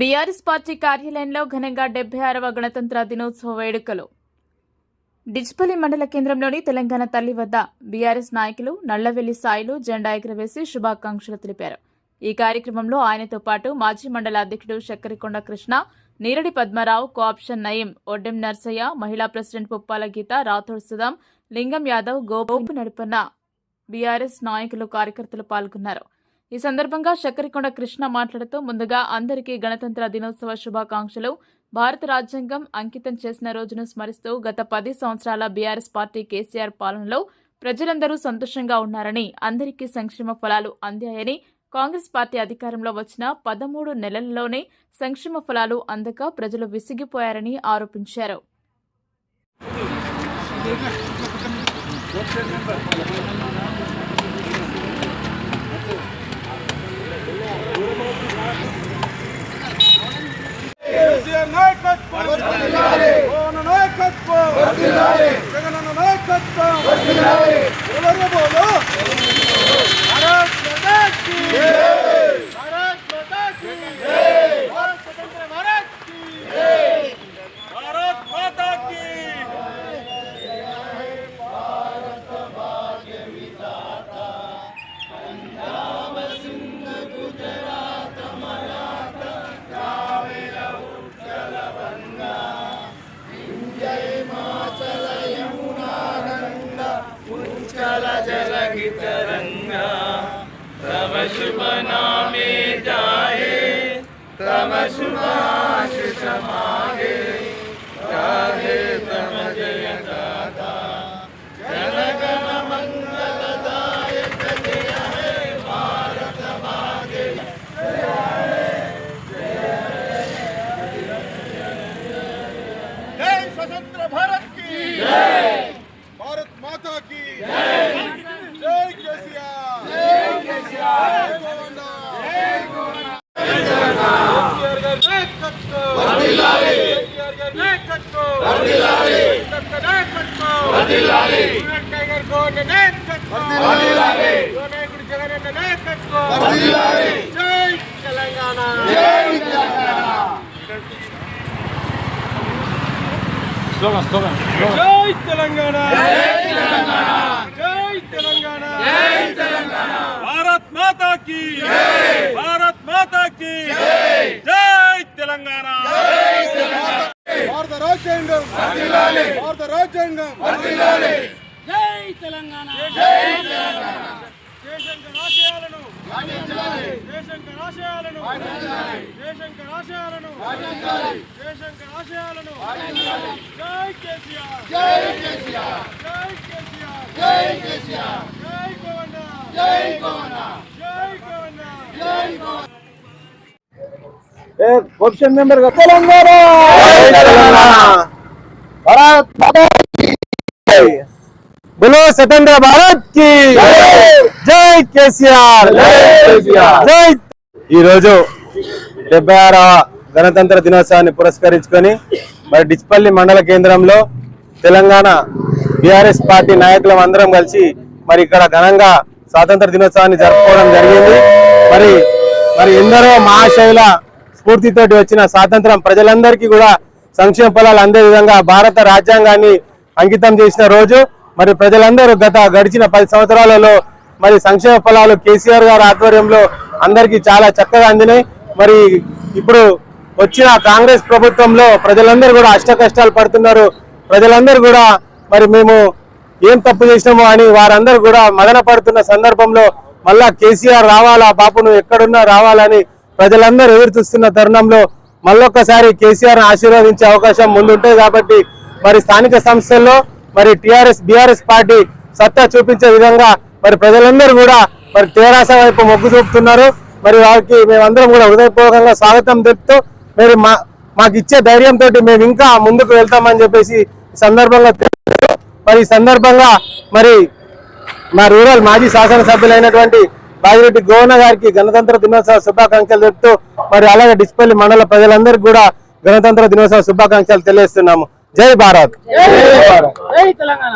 BRS party కార్యాలయంలో ఘనంగా డెబ్బై ఆరవ గణతంత్ర దినోత్సవ వేడుకలు. డిచ్పల్లి మండల కేంద్రంలోని తెలంగాణ తల్లి వద్ద బీఆర్ఎస్ నాయకులు నల్లవెల్లి సాయిలు జెండా ఎగురవేసి శుభాకాంక్షలు తెలిపారు. ఈ కార్యక్రమంలో ఆయనతో పాటు మాజీ మండల అధ్యక్షుడు శక్కరికొండ కృష్ణ నీరడి పద్మారావు కోఆప్షన్ నయీం ఒడ్డెం నర్సయ్య మహిళా ప్రెసిడెంట్ పుప్పాల గీత రాథోడ్ సుధాం లింగం యాదవ్ గోపు నడుపున్న బీఆర్ఎస్ నాయకులు కార్యకర్తలు పాల్గొన్నారు. ఈ సందర్భంగా చక్కరికొండ కృష్ణ మాట్లాడుతూ ముందుగా అందరికీ గణతంత్ర దినోత్సవ శుభాకాంక్షలు. భారత రాజ్యాంగం అంకితం చేసిన రోజును స్మరిస్తూ గత పది సంవత్సరాల బీఆర్ఎస్ పార్టీ కేసీఆర్ పాలనలో ప్రజలందరూ సంతోషంగా ఉన్నారని అందరికీ సంక్షేమ ఫలాలు అందాయని కాంగ్రెస్ పార్టీ అధికారంలో వచ్చిన పదమూడు నెలల్లోనే సంక్షేమ ఫలాలు అందక ప్రజలు విసిగిపోయారని ఆరోపించారు. Hallelujah. चल तरंगा तब शुभ नामे जाए तब शुभाश समागे राधे तम जय दादा मंगल स्वतंत्र भारत వర్ధిల్లాలి వర్ధిల్లాలి వర్ధిల్లాలి జై తెలంగాణ. జై తెలంగాణ. జై తెలంగాణ. జై తెలంగాణ. జై తెలంగాణ. జై తెలంగాణ భారత్ మాతా కీ జై. భారత్ మాతా కీ జై. జై తెలంగాణ. జై తెలంగాణ. భారత రాజ్యాంగం. వర్ధిల్లాలి రాజ్యాంగం. జై తెలంగాణ. జై తెలంగాణ. జయశంకర్ ఆశయాలను జయశంకర్ ఆశయాలను జయశంకర్ ఆశయాలను జయశంకర్ ఆశయాలను జై కేసీఆర్. జై కేసీఆర్. జై కేసీఆర్. జై జై గోవన్న జై గోవన్న జై గోవన్న జై నెంబర్ తెలంగాణ! తెలంగాణ. भारत माता की बोलो स्वतंत्र भारत की జై కేసీఆర్ జై ఈ రోజు డెబ్బై ఆరవ గణతంత్ర దినోత్సవాన్ని పురస్కరించుకొని మరి డిచ్పల్లి మండల కేంద్రంలో తెలంగాణ బీఆర్ఎస్ పార్టీ నాయకులం అందరం కలిసి మరి ఇక్కడ ఘనంగా స్వాతంత్ర దినోత్సవాన్ని జరుపుకోవడం జరిగింది మరి మరి ఎందరో మహాశైల స్ఫూర్తితోటి వచ్చిన స్వాతంత్రం ప్రజలందరికీ కూడా సంక్షేమ ఫలాలు అందే విధంగా భారత రాజ్యాంగాన్ని అంకితం చేసిన రోజు మరి ప్రజలందరూ గత గడిచిన పది సంవత్సరాలలో మరి సంక్షేమ ఫలాలు కేసీఆర్ గారి ఆధ్వర్యంలో అందరికీ చాలా చక్కగా అందినాయి. మరి ఇప్పుడు వచ్చిన కాంగ్రెస్ ప్రభుత్వంలో ప్రజలందరూ కూడా అష్ట కష్టాలు పడుతున్నారు. ప్రజలందరూ కూడా మరి మేము ఏం తప్పు చేసినామో అని వారందరూ కూడా మదన పడుతున్న సందర్భంలో మళ్ళా కేసీఆర్ రావాలా బాపు నువ్వు ఎక్కడున్నా రావాలని ప్రజలందరూ ఎదురు చూస్తున్న తరుణంలో మళ్ళొక్కసారి కేసీఆర్ ఆశీర్వదించే అవకాశం ముందుంటుంది కాబట్టి మరి స్థానిక సంస్థల్లో మరి టిఆర్ఎస్ బిఆర్ఎస్ పార్టీ సత్తా చూపించే విధంగా మరి ప్రజలందరూ కూడా మరి తెరాస వైపు మొగ్గు చూపుతున్నారు. మరి వారికి మేమందరం కూడా హృదయపూర్వకంగా స్వాగతం తెలుపుతూ మరి మా మాకు ఇచ్చే ధైర్యంతో మేము ఇంకా ముందుకు వెళ్తామని చెప్పేసి సందర్భంగా మరి ఈ సందర్భంగా మరి మా రూరల్ మాజీ శాసనసభ్యులైనటువంటి బాజిరెడ్డి గోవన గారికి గణతంత్ర దినోత్సవ శుభాకాంక్షలు చెప్తూ మరి అలాగే డిస్పల్లి మండల ప్రజలందరికీ కూడా గణతంత్ర దినోత్సవ శుభాకాంక్షలు తెలియజేస్తున్నాము. జై భారత్. జై భారత్. జై తెలంగాణ.